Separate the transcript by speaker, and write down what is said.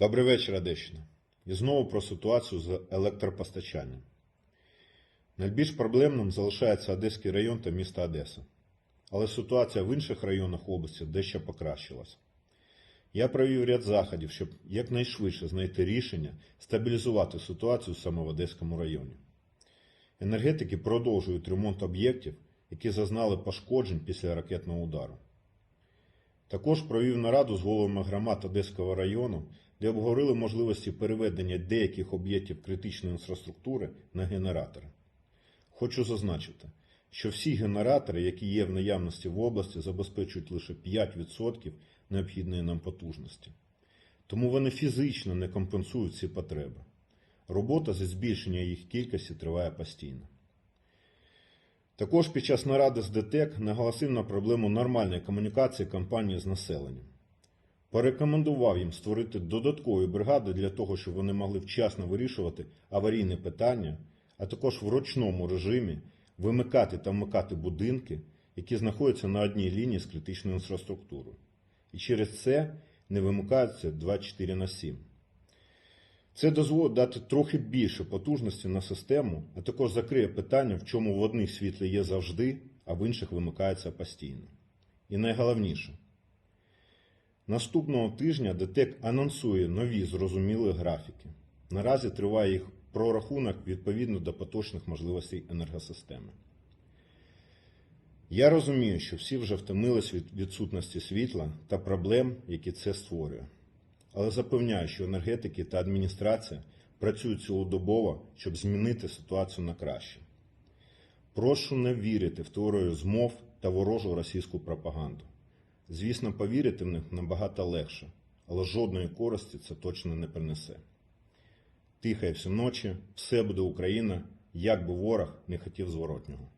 Speaker 1: Добрий вечір, Одещина. І знову про ситуацію з електропостачанням. Найбільш проблемним залишається Одеський район та місто Одеса. Але ситуація в інших районах області дещо покращилась. Я провів ряд заходів, щоб якнайшвидше знайти рішення стабілізувати ситуацію саме в Одеському районі. Енергетики продовжують ремонт об'єктів, які зазнали пошкоджень після ракетного удару. Також провів нараду з головами громад Одеського району, де обговорили можливості переведення деяких об'єктів критичної інфраструктури на генератори. Хочу зазначити, що всі генератори, які є в наявності в області, забезпечують лише 5% необхідної нам потужності. Тому вони фізично не компенсують ці потреби. Робота зі збільшення їх кількості триває постійно. Також під час наради з ДТЕК наголосив на проблему нормальної комунікації компанії з населенням. Порекомендував їм створити додаткові бригади для того, щоб вони могли вчасно вирішувати аварійні питання, а також в ручному режимі вимикати та вмикати будинки, які знаходяться на одній лінії з критичною інфраструктурою. І через це не вимикаються 24 на 7. Це дозволить дати трохи більше потужності на систему, а також закриє питання, в чому в одних світло є завжди, а в інших вимикається постійно. І найголовніше, наступного тижня ДТЕК анонсує нові зрозумілі графіки. Наразі триває їх прорахунок відповідно до поточних можливостей енергосистеми. Я розумію, що всі вже втомились від відсутності світла та проблем, які це створює. Але запевняю, що енергетики та адміністрація працюють цілодобово, щоб змінити ситуацію на краще. Прошу не вірити в теорію змов та ворожу російську пропаганду. Звісно, повірити в них набагато легше, але жодної користі це точно не принесе. Тихай всю ночі, все буде Україна, як би ворог не хотів зворотнього.